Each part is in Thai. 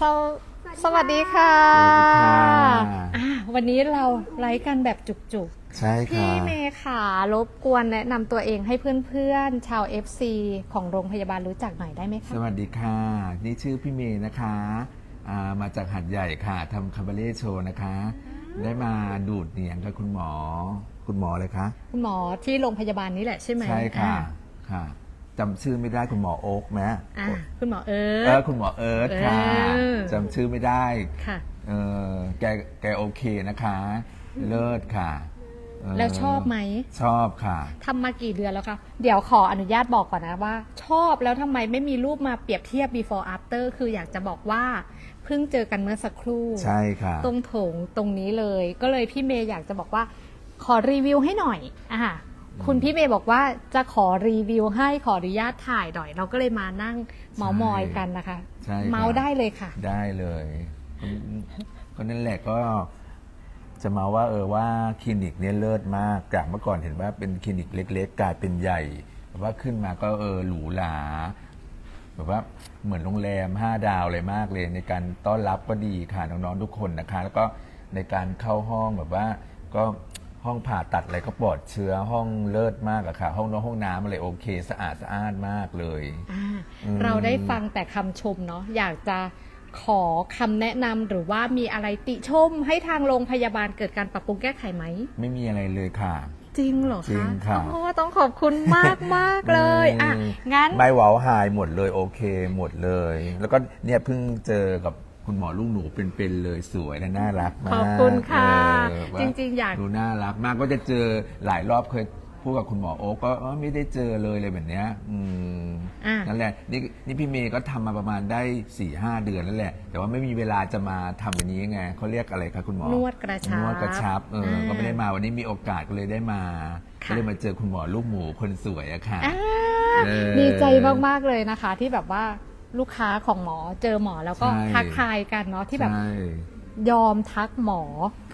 สวสวัสดีค่ะสวัสดีค่ะอะ วันนี้เราไลฟ์กันแบบจุกใช่ๆค่ะพี่เมย์ค่ะรบกวนแนะนำตัวเองให้เพื่อนๆ ชาว FC ของโรงพยาบาลรู้จักหน่อยได้ไหมสคะ วัสดีค่ะ นี่ชื่อพี่เมย์นะคะอ่ามาจากหัดใหญ่ค่ะทำคาบาเล่โชว์นะคะ ได้มาดูดเหนียงกับคุณหมอ คุณหมอเลยคะ คุณหมอที่โรงพยาบาลนี้แหละใช่ไหมใช่ค่ะ อ่ค่ะ จำชื่อไม่ได้คุณหมอโอ๊กไหมอะคุณหมอเอิเอร์อธคุณหมอเอิร์ธค่ะเออ จำชื่อไม่ได้ค่ะ เออแกแกโอเคนะคะ เลิศค่ะเแล้วชอบไหม ชอบค่ะ ทำมากี่เดือนแล้วคะ เดี๋ยวขออนุญาตบอกก่อนนะว่า ชอบแล้วทำไมไม่มีรูปมาเปรียบเทียบ before after คืออยากจะบอกว่า เพิ่งเจอกันเมื่อสักครู่ ใช่ค่ะ ตรงโถงตรงนี้เลย ก็เลยพี่เมย์อยากจะบอกว่า ขอรีวิวให้หน่อยอะ คุณพี่เมย์บอกว่าจะขอรีวิวให้ขออนุญาตถ่ายหน่อย เราก็เลยมานั่งเมาส์มอยกันนะคะ ใช่ครับเมาส์ได้เลยค่ะ ได้เลยอืมก็นั่นแหละก็จะมาว่าเออว่าคลินิกเนี่ยเลิศมากจากเมื่อก่อนเห็นว่าเป็นคลินิกเล็ก ๆ กลายเป็นใหญ่แบบว่าขึ้นมาก็เออหรูหราแบบว่าเหมือนโรงแรมห้าดาวเลยมากเลย ในการต้อนรับก็ดีค่ะน้องๆทุกคนนะคะ แล้วก็ในการเข้าห้องแบบว่าก็ ห้องผ่าตัดอะไรก็ปลอดเชื้อห้องเลิศมากอะค่ะ ห้องน้องห้องน้ำอะไรโอเค สะอาดสะอาดมากเลยอ่าอืมเราได้ฟังแต่คำชมเนาะอยากจะขอคำแนะนำหรือว่ามีอะไรติชมให้ทางโรงพยาบาลเกิดการปรับปรุงแก้ไขไหม ไม่มีอะไรเลยค่ะ จริงเหรอจริคะงค่ะ โอ้ต้องขอบคุณมากมากๆเลยอะอืมงั้น ไม่เหวาหายหมดเลยโอเคหมดเลย แล้วก็เนี่ยเพิ่งเจอกับ คุณหมอลูกหนูเป็นๆเลยสวยและน่ารักมากขอบคุณค่ะเออว่าจริงๆอยาก ดูน่ารักมากก็จะเจอหลายรอบเคยพูดกับคุณหมอโอ๊กก็เออไม่ได้เจอเลยเลยแบบเนี้ยอืมอะ นั่นแหละนี่นี่พี่เมย์ก็ทำมาประมาณได้4ี่ห้าเดือนแล้วแหละ แต่ว่าไม่มีเวลาจะมาทำแบบนี้ไงเขาเรียกอะไรคะคุณหมอ นวดกระชับนวดกระชับเอออมก็ไม่ได้มาวันนี้มีโอกาสก็เลยได้มา ค่ะ ก็เลยมาเจอคุณหมอลูกหมูคนสวยอะค่ะ อ่าเออ ดีใจมาก ๆ เลยนะคะ ที่แบบว่า ลูกค้าของหมอเจอหมอแล้วก็ใช่ ทักทายกันเนาะที่แบบ ใช่ ยอมทักหมอ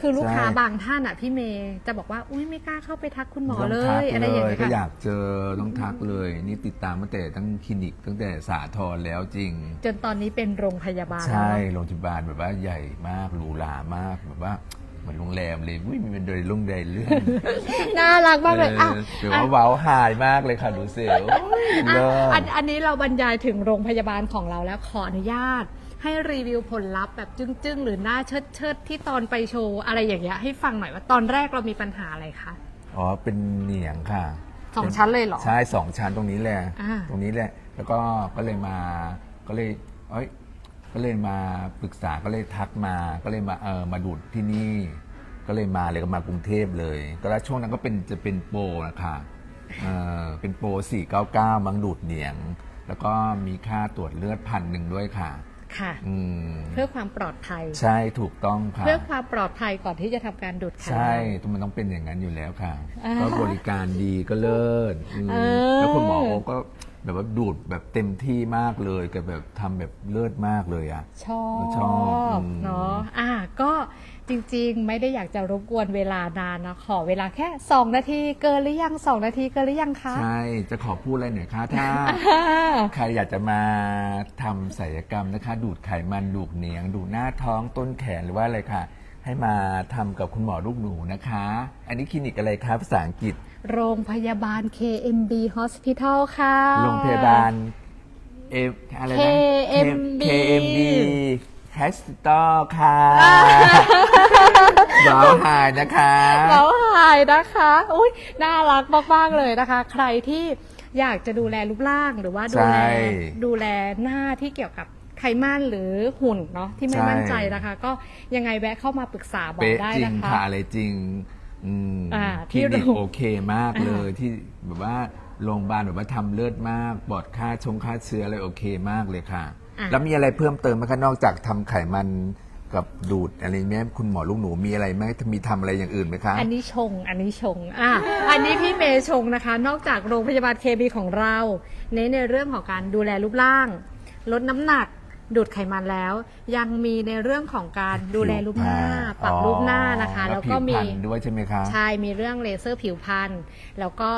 คือลูกค้าใช่ บางท่านอะพี่เมย์จะบอกว่า อุ้ยไม่กล้าเข้าไปทักคุณหมอต้งเลทักยอะไรอย่างเงี้ยก็อค่ะยากเจอต้องทักเลย นี่ติดตามตั้งแต่ตั้งคลินิกตั้งแต่สาทรแล้วจริง จนตอนนี้เป็นโรงพยาบาลใช่แล้วโรงพยาบาลแบบว่าใหญ่มากหรูหรามากแบบว่า เหมือนโรงแรมเลยอุ้ยมีเป็นเดยลุ่งเดยเลื่อนน่ารักมากเลยอะเดี๋ยวว่าเว้าหายมากเลยค่ะดูเสียวอะเลิศอันอันนี้เราบรรยายถึงโรงพยาบาลของเราแล้วขออนุญาต ให้รีวิวผลลัพธ์แบบจึ้งๆ หรือหน้าเชิดเชิดๆที่ตอนไปโชว์อะไรอย่างเงี้ยให้ฟังหน่อยว่าตอนแรกเรามีปัญหาอะไรคะอ๋อเป็นเหนียงค่ะสองชั้นเลยเหรอใช่สองชั้นตรงนี้แหละอ่าตรงนี้แหละ แล้วก็ก็เลยมาก็เลยเอ้ย ก็เลยมาปรึกษาก็เลยทักมา ก็เลยมาเออมาดูดที่นี่ ก็เลยมาเลยก็มากรุงเทพเลย ก็แล้วช่วงนั้นก็เป็นจะเป็นโปรนะคะเออเป็นโปร499 มังดูดเหนียง แล้วก็มีค่าตรวจเลือดพันหนึ่งด้วยค่ะค่ะ อืมเพื่อความปลอดภัย ใช่ถูกต้องค่ะ เพื่อความปลอดภัยก่อนที่จะทำการดูดไขมันใช่ต้องมันต้องเป็นอย่างนั้นอยู่แล้วค่ะ อ่าก็บริการดีก็เลิศอืมเออ แล้วคุณหมอโอก็ แบบว่าดูดแบบเต็มที่มากเลยกับแบบทำแบบเลิศมากเลยอะชอบชอบอืม เนาะอะก็จริงๆ ไม่ได้อยากจะรบกวนเวลานานนะ ขอเวลาแค่ 2 นาทีเกินหรือยัง 2 นาทีเกินหรือยังคะใช่จะขอพูดอะไรหน่อยคะถ้าใครอยากจะมาทำศัลยกรรมนะคะ ดูดไขมันดูดเหนียง ดูดหน้าท้องต้นแขนหรือว่าอะไรค่ะ ให้มาทำกับคุณหมอลูกหนูนะคะ อันนี้คลินิกอะไรคะภาษาอังกฤษ โรงพยาบาล KMB Hospital ค่ะ โรงพยาบาลเออะไรนะ KMB KMB h o s p i t a l ค่ะบาวหายนะคะ แล้วหายนะคะ อุ้ยน่ารักมากๆเลยนะคะ ใครที่อยากจะดูแลรูปร่างหรือว่าดูแลใช่ ดูแลหน้าที่เกี่ยวกับ ไขมันหรือหุ่นเนาะที่ไม่ใช่มั่นใจนะคะ ก็ยังไงแวะเข้ามาปรึกษาบอกเป๊ะได้จรินะงคะ ค่ะอะไรจริงอืมอ่าคลินิกที่โรงโอเคมากเลยที่แบบว่าโรงพยาบาลแบบว่าทำเลิศมากปลอดค่าชงค่าเชื้ออะไรโอเคมากเลยค่ะ อะ แล้วมีอะไรเพิ่มเติมไหมคะนอกจากทำไขมันกับดูดอะไรเนี้ยคุณหมอลูกหนูมีอะไรไหมมีทำอะไรอย่างอื่นไหมคะ อันนี้ชง อันนี้ชง อะ อันนี้พี่เมย์ชงนะคะ นอกจากโรงพยาบาลเคบีของเรา เน้นในเรื่องของการดูแลรูปร่าง ลดน้ำหนัก ดูดไขมันแล้ว ยังมีในเรื่องของการดูแลรูปหน้าปรับรูปหน้านะคะอ๋อแล้วก็ผิมีพรรณด้วยใช่ไหมคะใช่มีเรื่องเลเซอร์ผิวพรรณแล้วก็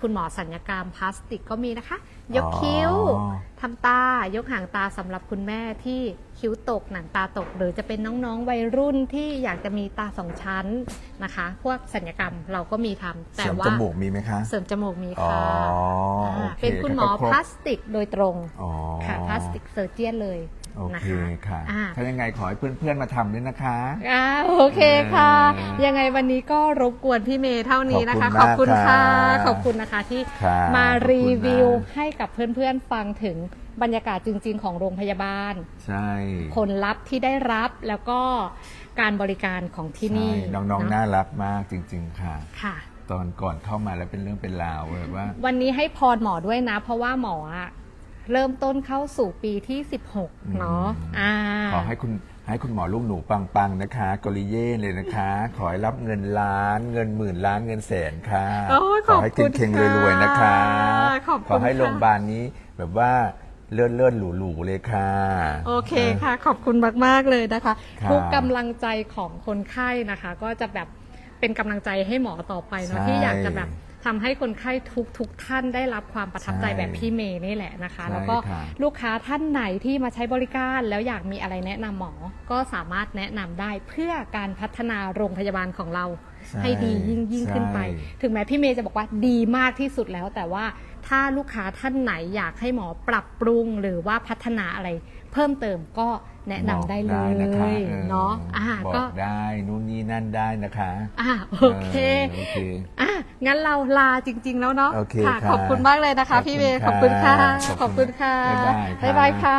คุณหมอสัญญกรรมพลาสติกก็มีนะคะ ยกคิ้วอ๋อทำตายกหางตาสำหรับคุณแม่ที่คิ้วตกหนังตาตก หรือจะเป็นน้องๆวัยรุ่นที่อยากจะมีตาสองชั้นนะคะ พวกสัญญกรรมเราก็มีทำเสแต่ริมว่าจมูกมีไหมคะเสริมจมูกมีอ๋อค่ะโออ่าเคเป็นคุณหมอก็รบพลาสติกโดยตรงอ๋อค่ะพลาสติกเซอร์เจียนเลย โอนะเคคะ ค่ะ อ่า ถ้ายังไงขอให้เพื่อนๆมาทำด้วยนะคะ อ่าโอเคค่ะ เออยังไงวันนี้ก็รบกวนพี่เมย์เท่านี้นะคะ ขขออบบคุคุณณค่ะมากค่ะขอบคุณนะคะที่ค่ะมาขอบคุณรีวิวมาก ให้กับเพื่อนๆฟังถึงบรรยากาศจริง ๆ ของโรงพยาบาล ใช่ผลลัพธ์ที่ได้รับแล้วก็การบริการของที่นี่ใช่น้องๆเะน่ารักมากจริง ๆ ค่ะ ค่ะ ตอนก่อนเข้ามาแล้วเป็นเรื่องเป็นราวแบบว่า วันนี้ให้พรหมอด้วยนะ เพราะว่าหมออะ เริ่มต้นเข้าสู่ปีที่อืม16 เนาะอ่าขอให้คุณให้คุณหมอลูกหนูปังๆนะคะกริเย่เลยนะคะ ขอให้รับเงินล้านเงินหมื่นล้านเงินแสนค่ะโอ้ยขอให้ขอบคุณเก่งๆรวยๆนะคะค่ะขอบคุณขอให้ค่ะโรงพยาบาลนี้แบบว่าเลื่อนเลื่อนๆหรูๆเลยค่ะ โอเคค่ะ ขอบคุณมาก ๆ เลยนะคะครับทุกกำลังใจของคนไข้นะคะ ก็จะแบบเป็นกำลังใจให้หมอต่อไปเนาะใช่ที่อยากจะแบบ ทำให้คนไข้ทุกทุกท่านได้รับความประทับใจใช่แบบพี่เมย์นี่แหละนะคะใช่แล้วก็ค่ะลูกค้าท่านไหนที่มาใช้บริการแล้วอยากมีอะไรแนะนำหมอ ก็สามารถแนะนำได้เพื่อการพัฒนาโรงพยาบาลของเราใช่ให้ดียิ่งยิ่งขึ้นไปใช่ถึงแม้พี่เมย์จะบอกว่าดีมากที่สุดแล้ว แต่ว่าถ้าลูกค้าท่านไหนอยากให้หมอปรับปรุงหรือว่าพัฒนาอะไรเพิ่มเติมก็แนะนำได้เลบอกยนะคะออเนาะอ่าบอก็กได้นู่นนี่นั่นได้นะคะ อ่าโอเคโอเคอะ งั้นเราลาจริง ๆ แล้วเนาะโอเคค่ะค่ะขอบคุณมากเลยนะคะขอบคุณพี่เมย์ขค่ะอบคุณค่ะ ขอบคุณ ขอบคุณค่ะ บ๊ายบายค่ะบ๊ายบายค่ะ